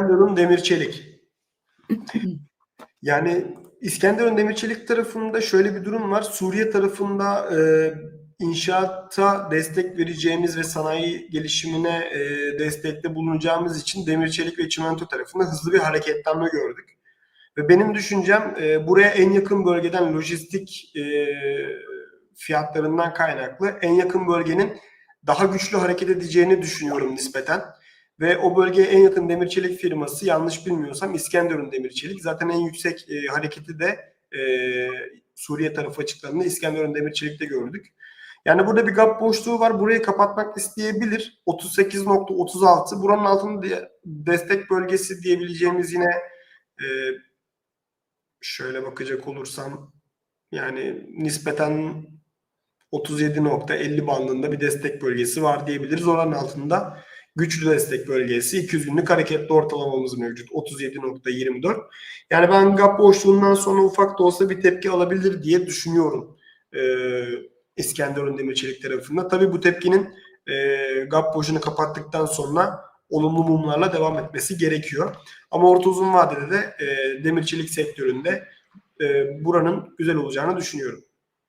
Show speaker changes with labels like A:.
A: İskenderun Demir Çelik. Yani İskenderun Demir Çelik tarafında şöyle bir durum var. Suriye tarafında e, inşaata destek vereceğimiz ve sanayi gelişimine e, destekte bulunacağımız için demir çelik ve çimento tarafında hızlı bir hareketlenme gördük. Ve benim düşüncem e, buraya en yakın bölgeden lojistik e, fiyatlarından kaynaklı en yakın bölgenin daha güçlü hareket edeceğini düşünüyorum nispeten. Ve o bölgeye en yakın demir çelik firması yanlış bilmiyorsam İskenderun Demir Çelik. Zaten en yüksek e, hareketi de e, Suriye tarafı açıklarında İskenderun Demir Çelik'te gördük. Yani burada bir gap boşluğu var. Burayı kapatmak isteyebilir. 38.36 buranın altında diye- destek bölgesi diyebileceğimiz yine e, şöyle bakacak olursam yani nispeten 37.50 bandında bir destek bölgesi var diyebiliriz. Oranın altında güçlü destek bölgesi 200 günlük hareketli ortalamamız mevcut 37.24. Yani ben gap boşluğundan sonra ufak da olsa bir tepki alabilir diye düşünüyorum. Ee, İskenderun Demirçelik tarafında. Tabii bu tepkinin e, gap boşluğunu kapattıktan sonra olumlu mumlarla devam etmesi gerekiyor. Ama orta uzun vadede de e, demir çelik sektöründe e, buranın güzel olacağını düşünüyorum.